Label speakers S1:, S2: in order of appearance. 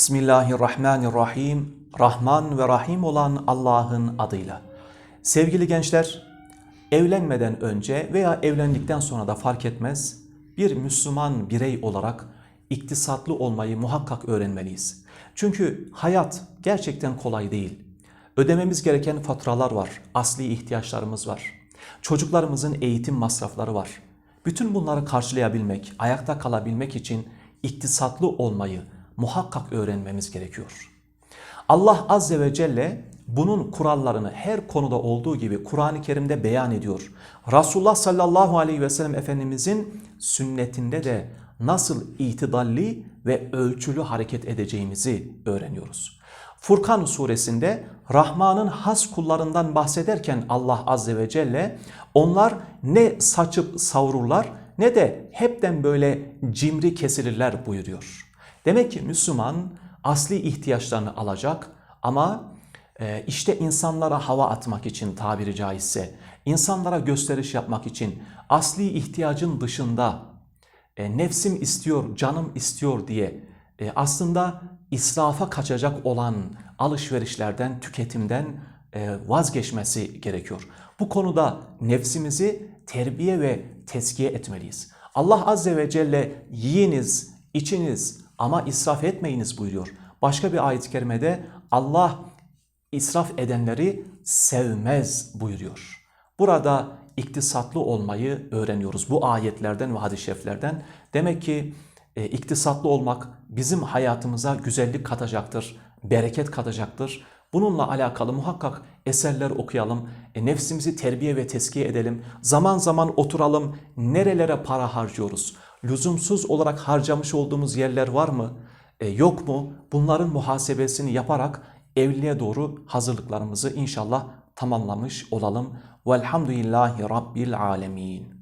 S1: Bismillahirrahmanirrahim. Rahman ve Rahim olan Allah'ın adıyla. Sevgili gençler, evlenmeden önce veya evlendikten sonra da fark etmez bir Müslüman birey olarak iktisatlı olmayı muhakkak öğrenmeliyiz. Çünkü hayat gerçekten kolay değil. Ödememiz gereken faturalar var, asli ihtiyaçlarımız var. Çocuklarımızın eğitim masrafları var. Bütün bunları karşılayabilmek, ayakta kalabilmek için iktisatlı olmayı muhakkak öğrenmemiz gerekiyor. Allah Azze ve Celle bunun kurallarını her konuda olduğu gibi Kur'an-ı Kerim'de beyan ediyor. Resulullah sallallahu aleyhi ve sellem Efendimizin sünnetinde de nasıl itidalli ve ölçülü hareket edeceğimizi öğreniyoruz. Furkan suresinde Rahman'ın has kullarından bahsederken Allah Azze ve Celle onlar ne saçıp savururlar ne de hepten böyle cimri kesilirler buyuruyor. Demek ki Müslüman asli ihtiyaçlarını alacak ama e, işte insanlara hava atmak için tabiri caizse, insanlara gösteriş yapmak için asli ihtiyacın dışında e, nefsim istiyor, canım istiyor diye e, aslında israfa kaçacak olan alışverişlerden, tüketimden vazgeçmesi gerekiyor. Bu konuda nefsimizi terbiye ve teskiye etmeliyiz. Allah Azze ve Celle yiyiniz, içiniz ama israf etmeyiniz buyuruyor. Başka bir ayet-i kerimede Allah israf edenleri sevmez buyuruyor. Burada iktisatlı olmayı öğreniyoruz bu ayetlerden ve hadis-i şeriflerden. Demek ki e, iktisatlı olmak bizim hayatımıza güzellik katacaktır, bereket katacaktır. Bununla alakalı muhakkak eserler okuyalım, e, nefsimizi terbiye ve teskiye edelim. Zaman zaman oturalım, nerelere para harcıyoruz? Lüzumsuz olarak harcamış olduğumuz yerler var mı? E, yok mu? Bunların muhasebesini yaparak evliliğe doğru hazırlıklarımızı inşallah tamamlamış olalım. Velhamdülillahi Rabbil Alemin.